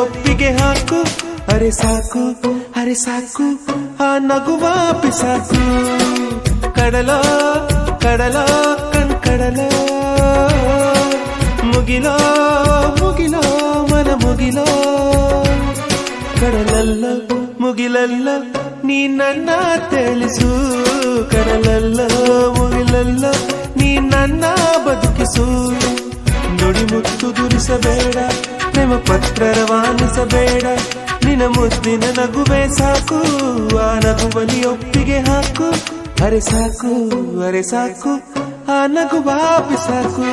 ಒಪ್ಪಿಗೆ ಹಾಕು. ಅರೆ ಸಾಕು ಅರೆ ಸಾಕು. ಆ ನಗು ವಾಪಿಸಾಕು ಕಡಲ ಕಡಲ, ಕಣ್ ಕಡಲ. ಮುಗಿಲ ಮುಗಿಲ, ಮನ ಮುಗಿಲ. ಕಡಲಲ್ಲ, ಮುಗಿಲಲ್ಲ, ನೀ ನನ್ನ ತಿಳಿಸು. ಕಡಲಲ್ಲ, ಮುಗಿಲಲ್ಲ, ನೀ ನನ್ನ ಬದುಕಿಸು. ನುಡಿ ಮುತ್ತು ದುರಿಸಬೇಡ. ಪ್ರೇಮ ಪತ್ರ ರವಾನಿಸಬೇಡ. ನಿನ ಮುದ್ದಿನ ನಗುವೆ ಸಾಕು, ಆ ನಗುವಲಿ ಒಪ್ಪಿಗೆ ಹಾಕು. ಅರೆ ಸಾಕು ಅರೆ ಸಾಕು, ಆ ಬಾಪಿ ಸಾಕು.